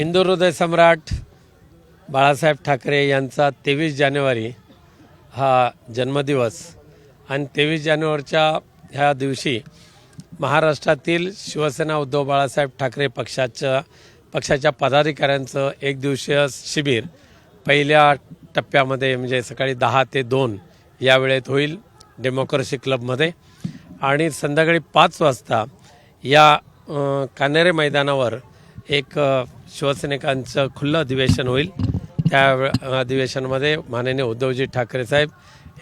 हिंदू हृदय सम्राट बाळासाहेब ठाकरे यांचा तेवीस जानेवारी हा जन्मदिवस आणि तेवीस जानेवारीच्या ह्या दिवशी महाराष्ट्रातील शिवसेना उद्धव बाळासाहेब ठाकरे पक्षाच्या पक्षाच्या पदाधिकाऱ्यांचं एक दिवसीय शिबिर पहिल्या टप्प्यामध्ये म्हणजे सकाळी दहा ते दोन या वेळेत होईल डेमोक्रेसी क्लबमध्ये. आणि संध्याकाळी पाच वाजता या कानेरे कान्हेरे मैदानावर एक शिवसैनिकांचं खुलं अधिवेशन होईल. त्या वे- अधिवेशनामध्ये माननीय उद्धवजी ठाकरे साहेब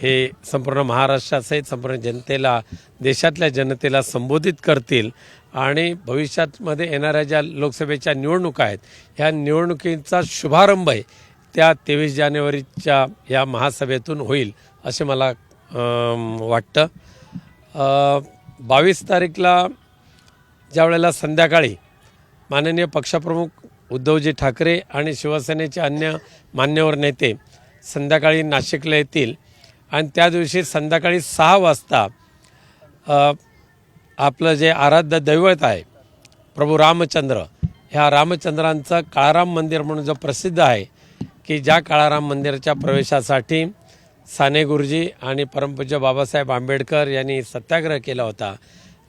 हे संपूर्ण महाराष्ट्रासहित संपूर्ण जनतेला देशातल्या जनतेला संबोधित करतील आणि भविष्यातमध्ये येणाऱ्या ज्या लोकसभेच्या निवडणुका आहेत ह्या निवडणुकीचा शुभारंभ आहे त्या तेवीस जानेवारीच्या या महासभेतून होईल असे मला वाटतं. बावीस तारीखला ज्या वेळेला संध्याकाळी माननीय पक्षप्रमुख उद्धवजी ठाकरे आणि शिवसेनेचे अन्य मान्यवर नेते संध्याकाळी नाशिकला येतील. आणि त्या दिवशी संध्याकाळी सहा वाजता आपलं जे आराध्य दैवत आहे प्रभू रामचंद्र ह्या रामचंद्रांचं काळाराम मंदिर म्हणून जो प्रसिद्ध आहे की ज्या काळाराम मंदिराच्या प्रवेशासाठी साने गुरुजी आणि परमपूज्य बाबासाहेब आंबेडकर यांनी सत्याग्रह केला होता.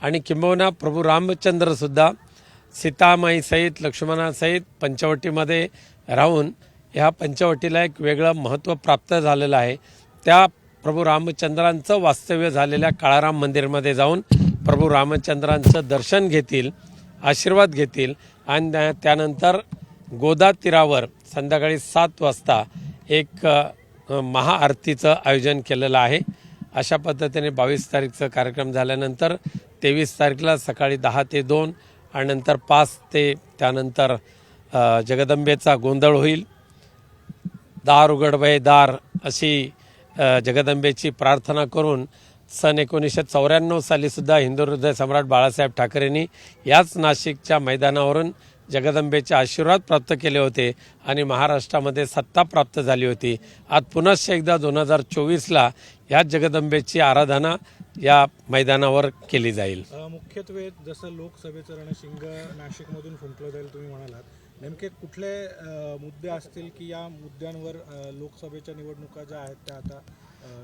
आणि किंबहुना प्रभू रामचंद्रसुद्धा सीतामाईसहित लक्ष्मणासहित पंचवटीमध्ये राहून ह्या पंचवटीला एक वेगळं महत्त्व प्राप्त झालेलं आहे. त्या प्रभू रामचंद्रांचं वास्तव्य झालेल्या काळाराम मंदिरमध्ये जाऊन प्रभू रामचंद्रांचं दर्शन घेतील आशीर्वाद घेतील आणि त्या- त्यानंतर गोदा तीरावर संध्याकाळी सात वाजता एक महाआरतीचं आयोजन केलेलं आहे. अशा पद्धतीने बावीस तारीखचा कार्यक्रम झाल्यानंतर तेवीस तारखेला सकाळी दहा ते दोन आणि नंतर पाच ते त्यानंतर जगदंबेचा गोंधळ होईल. दार उघडवय दार अशी जगदंबेची प्रार्थना करून सन एकोणीसशे चौऱ्याण्णव सालीसुद्धा हिंदू हृदय सम्राट बाळासाहेब ठाकरेंनी याच नाशिकच्या मैदानावरून जगदंबेचे आशीर्वाद प्राप्त केले होते आणि महाराष्ट्रामध्ये सत्ता प्राप्त झाली होती. आज पुनश्च एकदा दोन हजार चोवीसला याच जगदंबेची आराधना या मैदानावर केली जाईल. मुख्यत्वे जसं लोकसभेचं रणशिंग नाशिकमधून फुंकलं जाईल तुम्ही म्हणालात नेमके कुठले मुद्दे असतील की या मुद्द्यांवर लोकसभेच्या निवडणुका ज्या आहेत त्या आता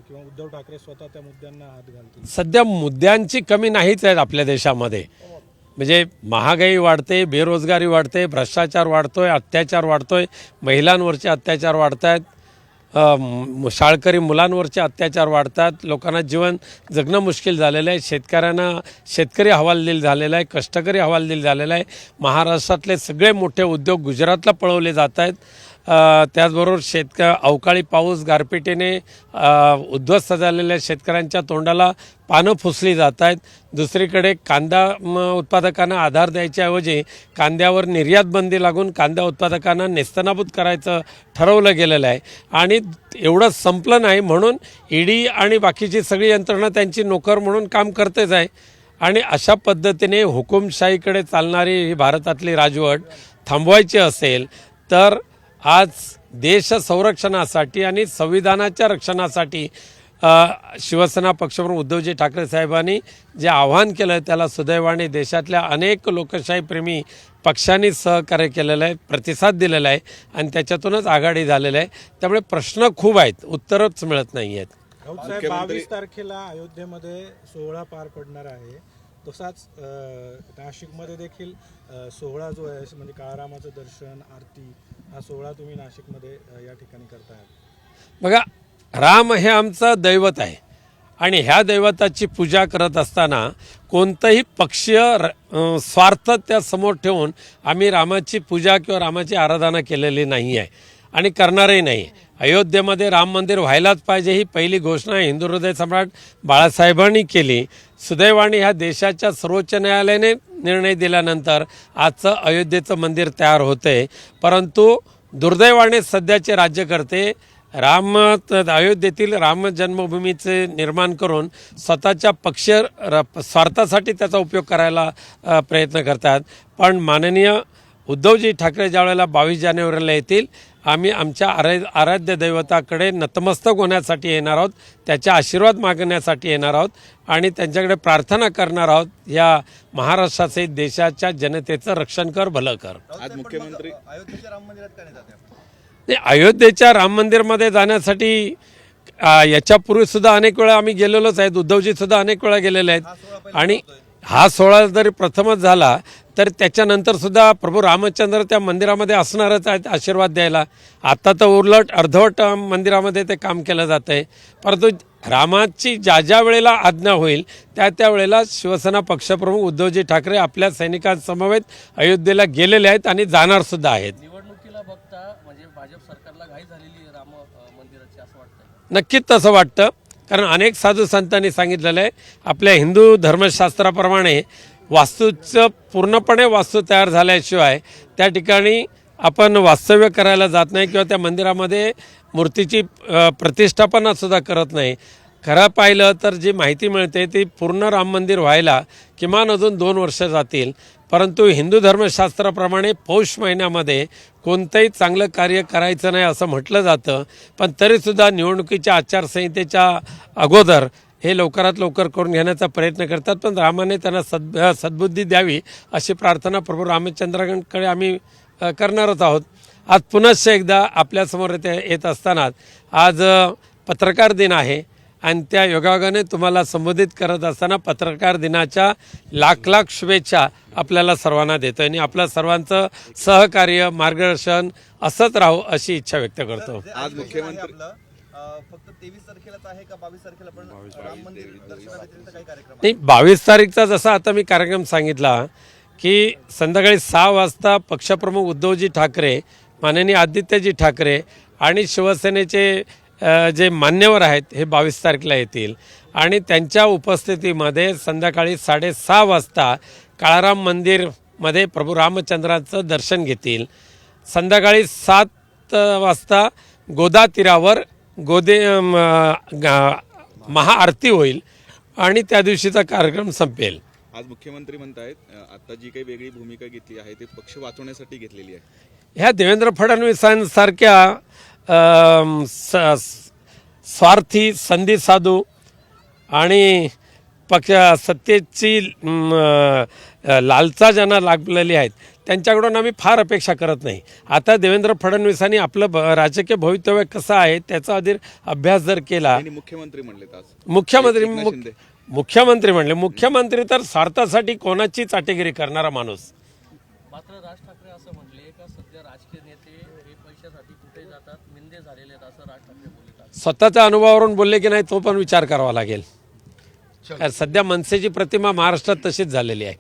किंवा उद्धव ठाकरे स्वतः त्या मुद्द्यांना हात घालतील? सध्या मुद्द्यांची कमी नाहीच आहेत आपल्या देशामध्ये. म्हणजे महागाई वाढते बेरोजगारी वाढते भ्रष्टाचार वाढतोय अत्याचार वाढतोय महिलांवरचे अत्याचार वाढत आहेत शाळकरी मुलांवरचे अत्याचार वाढतात. लोकांना जीवन जगणं मुश्किल झालेलं आहे. शेतकऱ्यांना शेतकरी हवालदिल झालेला आहे कष्टकरी हवालदिल झालेला आहे. महाराष्ट्रातले सगळे मोठे उद्योग गुजरातला पळवले जात आहेत. त्याचबरोबर शेतक अवकाळी पाऊस गारपिटीने उद्ध्वस्त झालेल्या शेतकऱ्यांच्या तोंडाला पानं फुसली जात आहेत. दुसरीकडे कांदा म, उत्पादकांना आधार द्यायच्याऐवजी कांद्यावर निर्यात बंदी लागून कांदा उत्पादकांना नेस्तनाबूत करायचं ठरवलं गेलेलं आहे. आणि एवढं संपलं नाही म्हणून ईडी आणि बाकीची सगळी यंत्रणा त्यांची नोकर म्हणून काम करतेच आहे. आणि अशा पद्धतीने हुकुमशाहीकडे चालणारी ही भारतातली राजवट थांबवायची असेल तर आज देश संरक्षणासाठी आणि संविधानाच्या रक्षणासाठी शिवसेना पक्षप्रमुख उद्धवजी ठाकरे साहेबांनी जे आव्हान केलं त्याला सुदैवाने देशातल्या अनेक लोकशाहीप्रेमी पक्षांनी सहकार्य केलेलं आहे प्रतिसाद दिलेला आहे आणि त्याच्यातूनच आघाडी झालेलं आहे. त्यामुळे प्रश्न खूप आहेत उत्तरच मिळत नाही आहेत बावीस तारखेला अयोध्येमध्ये सोहळा पार पडणार आहे. तसाच नाशिकमध्ये देखील सोहळा जो आहे म्हणजे काळारामाचं दर्शन आरती हा सोहळा तुम्ही नाशिकमध्ये या ठिकाणी करताय. बघा राम हे आमचं दैवत आहे. आणि ह्या दैवताची पूजा करत असताना कोणतंही पक्षीय र- स्वार्थ त्या समोर ठेवून आम्ही रामाची पूजा किंवा रामाची आराधना केलेली नाही आहे. आणि करणारही नाही. अयोध्येमध्ये राम मंदिर व्हायलाच पाहिजे ही पहिली घोषणा हिंदू हृदय सम्राट बाळासाहेबांनी केली. सुदैवाने ह्या देशाच्या सर्वोच्च न्यायालयाने निर्णय दिल्यानंतर आजचं अयोध्येचं मंदिर तयार होतंय परंतु दुर्दैवाने सध्याचे राज्यकर्ते राम त- अयोध्येतील राम जन्मभूमीचे निर्माण करून स्वतःच्या पक्ष र- स्वार्थासाठी त्याचा उपयोग करायला प्रयत्न करतात. पण माननीय उद्धवजी ठाकरे ज्यावेळेला बावीस जानेवारीला येतील आम्ही आमच्या आरा आराध्य दैवताकडे नतमस्तक होण्यासाठी येणार आहोत त्याचे आशीर्वाद मागण्यासाठी येणार आहोत आणि त्यांच्याकडे प्रार्थना करणार आहोत. या महाराष्ट्राचे देशाच्या जनतेचं रक्षण कर भलं कर. आज मुख्यमंत्री अयोध्येच्या राम मंदिरात अयोध्येच्या राम मंदिरमध्ये जाण्यासाठी याच्यापूर्वी सुद्धा अनेक वेळा आम्ही गेलेलोच आहेत उद्धवजी सुद्धा अनेक वेळा गेलेले आहेत. आणि हा सोहळा जरी प्रथमच झाला तर त्याच्यानंतर सुद्धा प्रभू रामचंद्र त्या मंदिरामध्ये असणारच आहेत आशीर्वाद द्यायला. आता तर उलट अर्धवट मंदिरामध्ये ते काम केलं जातं आहे परंतु रामाची ज्या ज्या वेळेला आज्ञा होईल त्या त्या वेळेला शिवसेना पक्षप्रमुख उद्धवजी ठाकरे आपल्या सैनिकांसमवेत अयोध्येला गेलेले आहेत आणि जाणार सुद्धा आहेत. निवडणुकीला बघता म्हणजे भाजप सरकारला घाई झालेली आहे राम अ, मंदिराची असं वाटतंय. नक्कीच तसं वाटतं. कारण अनेक साधू संतांनी सांगितलेलं आहे आपल्या हिंदू धर्मशास्त्राप्रमाणे वास्तूचं पूर्णपणे वास्तू तयार झाल्याशिवाय त्या ठिकाणी आपण वास्तव्य करायला जात नाही किंवा त्या मंदिरामध्ये मूर्तीची प्रतिष्ठापनासुद्धा करत नाही. खरं पाहिलं तर जी माहिती मिळते ती पूर्ण राम मंदिर व्हायला किमान अजून दोन वर्ष जातील. परंतु हिंदू धर्मशास्त्राप्रमाणे पौष महिन्यामध्ये कोणतंही चांगलं कार्य करायचं नाही असं म्हटलं जातं. पण तरीसुद्धा निवडणुकीच्या आचारसंहितेच्या अगोदर हे लवकरात लवकर करून घेण्याचा प्रयत्न करतात पण रामाने त्यांना सद सद्बुद्धी द्यावी अशी प्रार्थना प्रभू रामचंद्रांकडे आम्ही करणारच आहोत. आज पुनश्च एकदा आपल्यासमोर येते येत असताना आज पत्रकार दिन आहे आणि त्या योगायोगाने तुम्हाला संबोधित करत असताना पत्रकार दिनाच्या लाख लाख शुभेच्छा आपल्याला सर्वांना देतो आणि आपल्या सर्वांचं सहकार्य मार्गदर्शन असंच राहू अशी इच्छा व्यक्त करतो. आज मुख्यमंत्री- फक्त तेवीस तारखेलाच आहे का बावीस तारखेला? पण राम मंदिर दर्शनाव्यतिरिक्त काही कार्यक्रम? नाही बावीस तारीखचा जसा आता मी कार्यक्रम सांगितला की संध्याकाळी सहा वाजता पक्षप्रमुख उद्धवजी ठाकरे माननीय आदित्यजी ठाकरे आणि शिवसेनेचे जे मान्यवर आहेत हे बावीस तारखेला येतील. आणि त्यांच्या उपस्थितीमध्ये संध्याकाळी साडेसहा वाजता काळाराम मंदिरमध्ये प्रभू रामचंद्राचं दर्शन घेतील. संध्याकाळी सात वाजता गोदा तीरावर गोदे महाआरती होईल आणि त्या दिवशीचा कार्यक्रम संपेल. आज मुख्यमंत्री म्हणतायत आता जी काही वेगळी भूमिका घेतली आहे ती पक्ष वाचवण्यासाठी घेतलेली आहे. ह्या देवेंद्र फडणवीसांसारख्या स- स्वार्थी संधी साधू आणि पक्ष सत्तेची लालचा ज्यांना लागलेली आहेत त्यांच्याकडून आम्ही फार अपेक्षा करत नाही. आता देवेंद्र फडणवीसांनी आपलं राजकीय भवितव्य कसं आहे त्याचा अधिक अभ्यास जर केला मुख्यमंत्री म्हणलेत आज. मुख्यमंत्री. मुख्यमंत्री म्हणले मुख्यमंत्री तर स्वार्थासाठी कोणाची चाटेगिरी करणारा माणूस. मात्र राज ठाकरे असं म्हटले का सध्या राजकीय नेते हे पैशासाठी कुठे जातात? निंदे झालेले आहेत असं राज ठाकरे स्वतःच्या अनुभवावरून बोलले की नाही तो पण विचार करावा लागेल. सध्या मनसेची प्रतिमा महाराष्ट्रात तशीच झालेली आहे.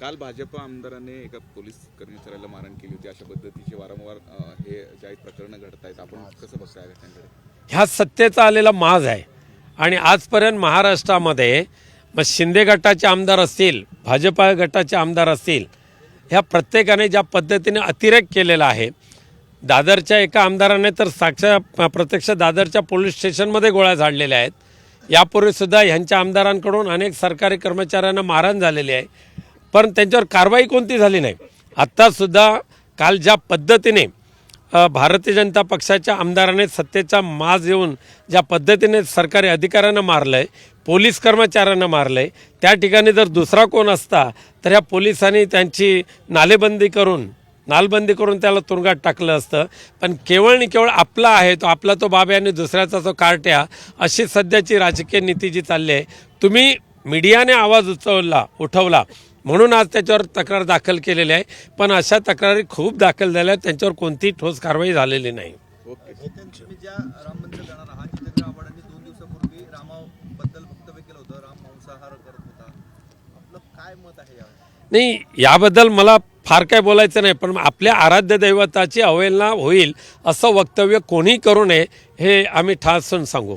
काल भाजप आमदाराने एका पोलीस कर्मचाऱ्याला मारण केली होती. अशा पद्धतीचे वारंवार हे जे आहेत प्रकरणं घडत आहेत. आपण कसं बघताय या घटनांकडे ह्या सत्तेचा आलेला माज आहे. आणि आजपर्यंत महाराष्ट्रामध्ये मग शिंदे गटाचे आमदार असतील भाजपा गटाचे आमदार असतील ह्या प्रत्येकाने ज्या पद्धतीने अतिरेक केलेला आहे दादरच्या एका आमदाराने तर साक्ष प्रत्यक्ष दादरच्या पोलीस स्टेशनमध्ये गोळ्या झाडलेल्या आहेत. यापूर्वीसुद्धा ह्यांच्या आमदारांकडून अनेक सरकारी कर्मचाऱ्यांना मारहाण झालेली आहे. पण त्यांच्यावर कारवाई कोणती झाली नाही. आत्तासुद्धा काल ज्या पद्धतीने भारतीय जनता पक्षाच्या आमदाराने सत्तेचा माज येऊन ज्या पद्धतीने सरकारी अधिकाऱ्यांना मारलं आहे पोलीस कर्मचाऱ्यांना मारलं आहे त्या ठिकाणी जर दुसरा कोण असता तर ह्या पोलिसांनी त्यांची नालेबंदी करून नालबंदी करून त्याला तुरुंगात टाकलं असतं. पण केवळ आणि केवळ आपला आहे तो आपला तो बाबे आणि दुसऱ्याचा तो कार्ट्या अशी सध्याची राजकीय नीती जी चालली आहे तुम्ही मीडियाने आवाज उचवला उठवला म्हणून आज त्याच्यावर तक्रार दाखल केलेली आहे. पण अशा तक्रारी खूप दाखल झाल्या त्यांच्यावर कोणतीही ठोस कारवाई झालेली नाही. ओके. तुम्ही ज्या राम मंदिर जाणार आहात जितेंद्र आव्हाडांनी दोन दिवसापूर्वी रामाबद्दल वक्तव्य केलं होतं. राम मांसाहार करत होता. आपलं काय मत आहे यावर? नाही याबद्दल मला फार काय बोलायचं नाही पण आपल्या आराध्य दैवताची अवहेलना होईल असं वक्तव्य कोणी करू नये हे आम्ही ठासून सांगू.